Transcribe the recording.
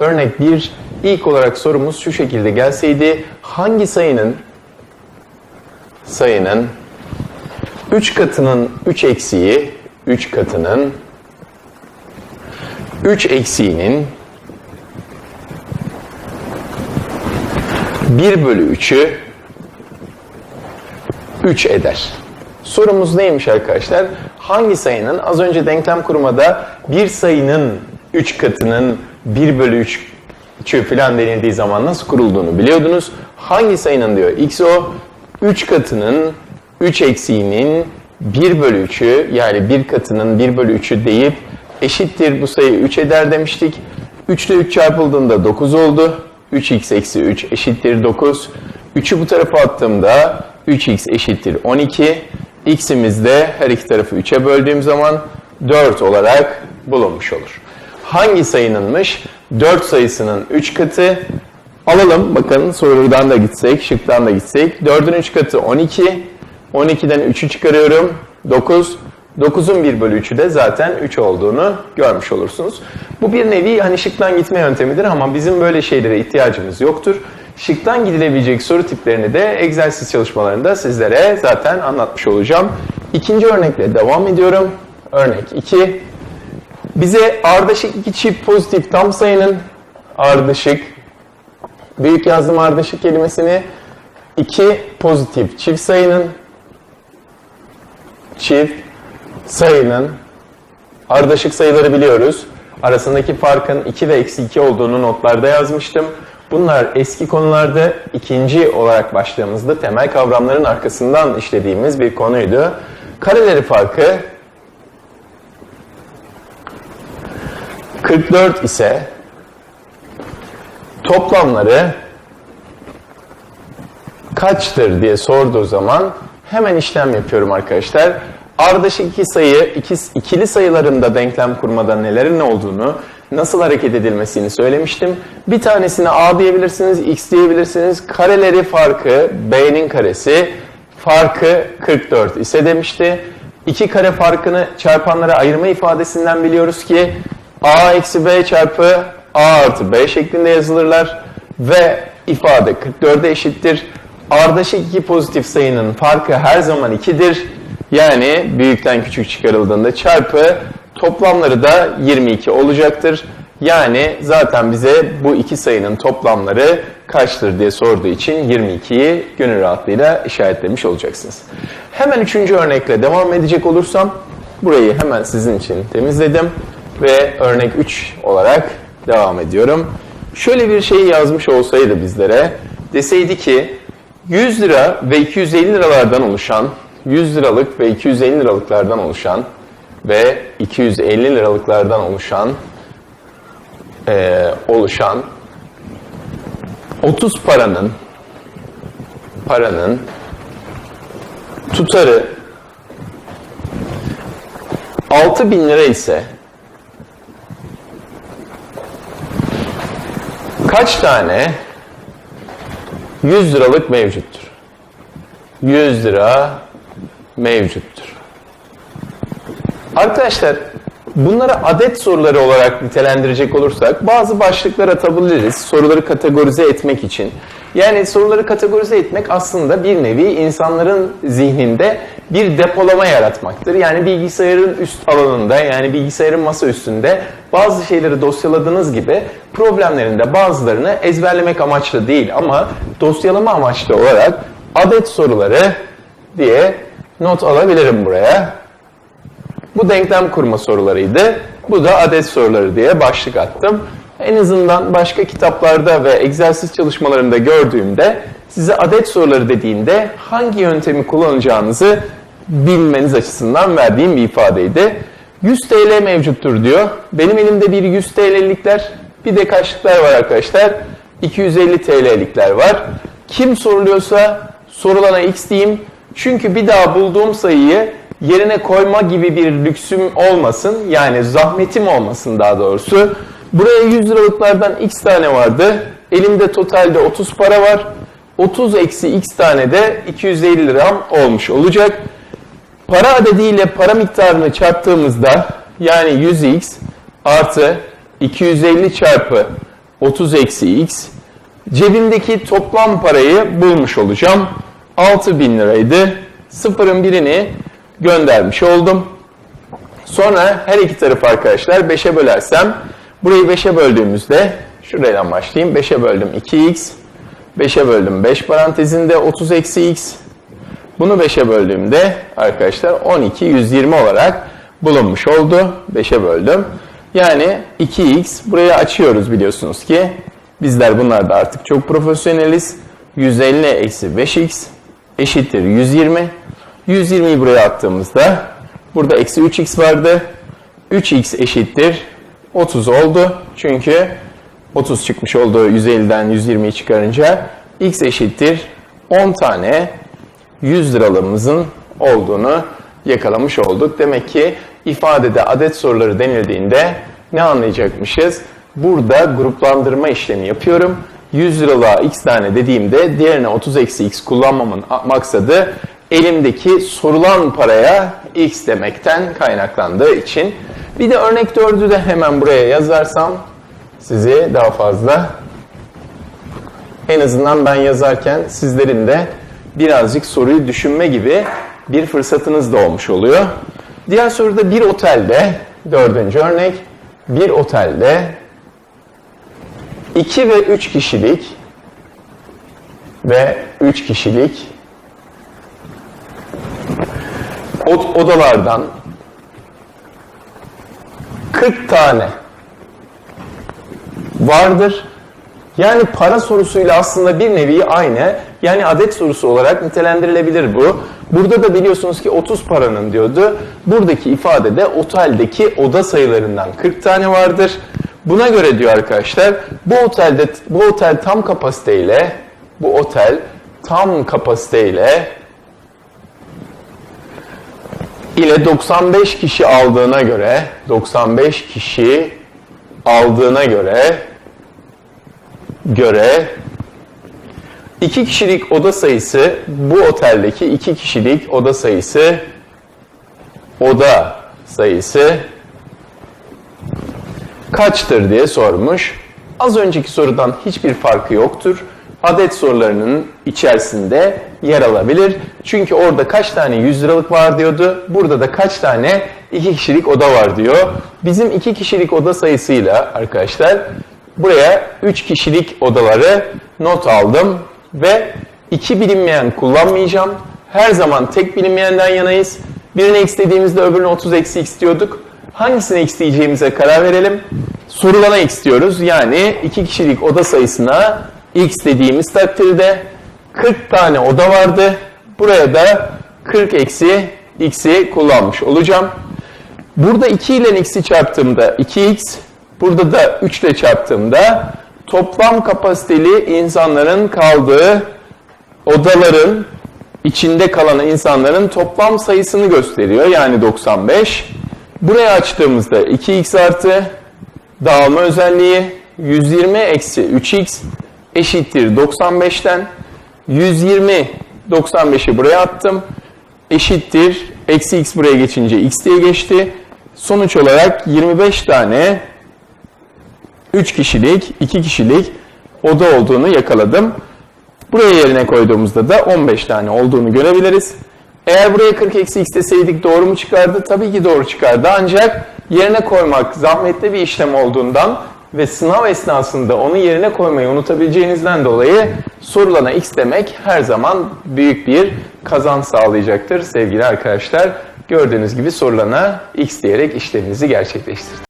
Örnek 1 ilk olarak sorumuz şu şekilde gelseydi hangi sayının sayının 3 katının 3 eksiği 3 katının 3 eksiğinin 1 bölü 3'ü 3 eder. Sorumuz neymiş arkadaşlar? Hangi sayının az önce denklem kurmada bir sayının 3 katının 1 bölü 3 3'ü falan denildiği zaman nasıl kurulduğunu biliyordunuz. Hangi sayının diyor x o 3 katının 3 eksiğinin 1 bölü 3'ü yani 1 katının 1 bölü 3'ü deyip eşittir bu sayı 3 eder demiştik. 3 ile 3 çarpıldığında 9 oldu. 3x eksi 3 eşittir 9. 3'ü bu tarafa attığımda 3x eşittir 12. x'imiz de her iki tarafı 3'e böldüğüm zaman 4 olarak bulunmuş olur. Hangi sayınınmış? 4 sayısının 3 katı. Alalım bakın sorudan da gitsek, şıktan da gitsek. 4'ün 3 katı 12. 12'den 3'ü çıkarıyorum. 9. 9'un 1 bölü 3'ü de zaten 3 olduğunu görmüş olursunuz. Bu bir nevi hani şıktan gitme yöntemidir ama bizim böyle şeylere ihtiyacımız yoktur. Şıktan gidilebilecek soru tiplerini de egzersiz çalışmalarında sizlere zaten anlatmış olacağım. İkinci örnekle devam ediyorum. Örnek 2. Bize ardışık iki çift pozitif tam sayının ardışık büyük yazdım ardışık kelimesini iki pozitif çift sayının çift sayının ardışık sayıları biliyoruz. Arasındaki farkın 2 ve eksi 2 olduğunu notlarda yazmıştım. Bunlar eski konularda ikinci olarak başladığımızda temel kavramların arkasından işlediğimiz bir konuydu. Kareleri farkı 44 ise toplamları kaçtır diye sorduğu zaman hemen işlem yapıyorum arkadaşlar. Ardışık iki sayı, iki, ikili sayılarında denklem kurmada nelerin olduğunu, nasıl hareket edilmesini söylemiştim. Bir tanesine a diyebilirsiniz, x diyebilirsiniz. Kareleri farkı, b'nin karesi, farkı 44 ise demişti. İki kare farkını çarpanlara ayırma ifadesinden biliyoruz ki a eksi b çarpı a artı b şeklinde yazılırlar ve ifade 44'e eşittir. Ardışık iki pozitif sayının farkı her zaman 2'dir. Yani büyükten küçük çıkarıldığında çarpı toplamları da 22 olacaktır. Yani zaten bize bu iki sayının toplamları kaçtır diye sorduğu için 22'yi gönül rahatlığıyla işaretlemiş olacaksınız. Hemen üçüncü örnekle devam edecek olursam burayı hemen sizin için temizledim ve örnek 3 olarak devam ediyorum. Şöyle bir şey yazmış olsaydı bizlere deseydi ki 100 lira ve 250 liralardan oluşan 100 liralık ve 250 liralıklardan oluşan ve 250 liralıklardan oluşan e, oluşan 30 paranın paranın tutarı 6000 lira ise kaç tane 100 liralık mevcuttur? 100 lira mevcuttur. Arkadaşlar bunları adet soruları olarak nitelendirecek olursak bazı başlıklar atabiliriz soruları kategorize etmek için. Yani soruları kategorize etmek aslında bir nevi insanların zihninde bir depolama yaratmaktır. Yani bilgisayarın üst alanında yani bilgisayarın masa üstünde bazı şeyleri dosyaladığınız gibi problemlerin de bazılarını ezberlemek amaçlı değil ama dosyalama amaçlı olarak adet soruları diye not alabilirim buraya. Bu denklem kurma sorularıydı. Bu da adet soruları diye başlık attım. En azından başka kitaplarda ve egzersiz çalışmalarında gördüğümde size adet soruları dediğinde hangi yöntemi kullanacağınızı bilmeniz açısından verdiğim bir ifadeydi. 100 TL mevcuttur diyor. Benim elimde bir 100 TL'likler, bir de kaçlıklar var arkadaşlar. 250 TL'likler var. Kim soruluyorsa sorulana x diyeyim. Çünkü bir daha bulduğum sayıyı yerine koyma gibi bir lüksüm olmasın. Yani zahmetim olmasın daha doğrusu. Buraya 100 liralıklardan x tane vardı. Elimde totalde 30 para var. 30 eksi x tane de 250 liram olmuş olacak. Para adediyle para miktarını çarptığımızda yani 100x artı 250 çarpı 30 eksi x. Cebimdeki toplam parayı bulmuş olacağım. 6000 liraydı. Sıfırın birini göndermiş oldum. Sonra her iki tarafı arkadaşlar 5'e bölersem burayı 5'e böldüğümüzde şuradan başlayayım. 5'e böldüm 2x. 5'e böldüm 5 parantezinde 30 eksi x. Bunu 5'e böldüğümde arkadaşlar 12 120 olarak bulunmuş oldu. 5'e böldüm. Yani 2x burayı açıyoruz biliyorsunuz ki. Bizler bunlarda artık çok profesyoneliz. 150 eksi 5x eşittir 120. 120'yi buraya attığımızda burada eksi 3x vardı. 3x eşittir 30 oldu. Çünkü 30 çıkmış oldu 150'den 120'yi çıkarınca. x eşittir 10 tane 100 liralığımızın olduğunu yakalamış olduk. Demek ki ifadede adet soruları denildiğinde ne anlayacakmışız? Burada gruplandırma işlemi yapıyorum. 100 liralığa x tane dediğimde diğerine 30 eksi x kullanmamın maksadı elimdeki sorulan paraya x demekten kaynaklandığı için. Bir de örnek 4'ü de hemen buraya yazarsam sizi daha fazla en azından ben yazarken sizlerin de birazcık soruyu düşünme gibi bir fırsatınız da olmuş oluyor. Diğer soruda bir otelde, dördüncü örnek, bir otelde 2 ve 3 kişilik ve 3 kişilik od- odalardan 40 tane vardır. Yani para sorusuyla aslında bir nevi aynı. Yani adet sorusu olarak nitelendirilebilir bu. Burada da biliyorsunuz ki 30 paranın diyordu. Buradaki ifadede oteldeki oda sayılarından 40 tane vardır. Buna göre diyor arkadaşlar bu otelde bu otel tam kapasiteyle bu otel tam kapasiteyle ile 95 kişi aldığına göre 95 kişi aldığına göre göre iki kişilik oda sayısı bu oteldeki iki kişilik oda sayısı oda sayısı kaçtır diye sormuş. Az önceki sorudan hiçbir farkı yoktur. Adet sorularının içerisinde yer alabilir. Çünkü orada kaç tane 100 liralık var diyordu. Burada da kaç tane 2 kişilik oda var diyor. Bizim 2 kişilik oda sayısıyla arkadaşlar buraya 3 kişilik odaları not aldım ve iki bilinmeyen kullanmayacağım. Her zaman tek bilinmeyenden yanayız. Birine x dediğimizde öbürüne 30 eksi x diyorduk. Hangisine x diyeceğimize karar verelim. Sorulana x diyoruz. Yani iki kişilik oda sayısına x dediğimiz takdirde 40 tane oda vardı. Buraya da 40 eksi x'i kullanmış olacağım. Burada 2 ile x'i çarptığımda 2x, burada da 3 ile çarptığımda toplam kapasiteli insanların kaldığı odaların içinde kalan insanların toplam sayısını gösteriyor. Yani 95. Buraya açtığımızda 2x artı dağılma özelliği 120 eksi 3x eşittir 95'ten 120 95'i buraya attım eşittir eksi x buraya geçince x diye geçti. Sonuç olarak 25 tane 3 kişilik, 2 kişilik oda olduğunu yakaladım. Buraya yerine koyduğumuzda da 15 tane olduğunu görebiliriz. Eğer buraya 40 eksi x deseydik doğru mu çıkardı? Tabii ki doğru çıkardı. Ancak yerine koymak zahmetli bir işlem olduğundan ve sınav esnasında onu yerine koymayı unutabileceğinizden dolayı sorulana x demek her zaman büyük bir kazanç sağlayacaktır sevgili arkadaşlar. Gördüğünüz gibi sorulana x diyerek işleminizi gerçekleştirin.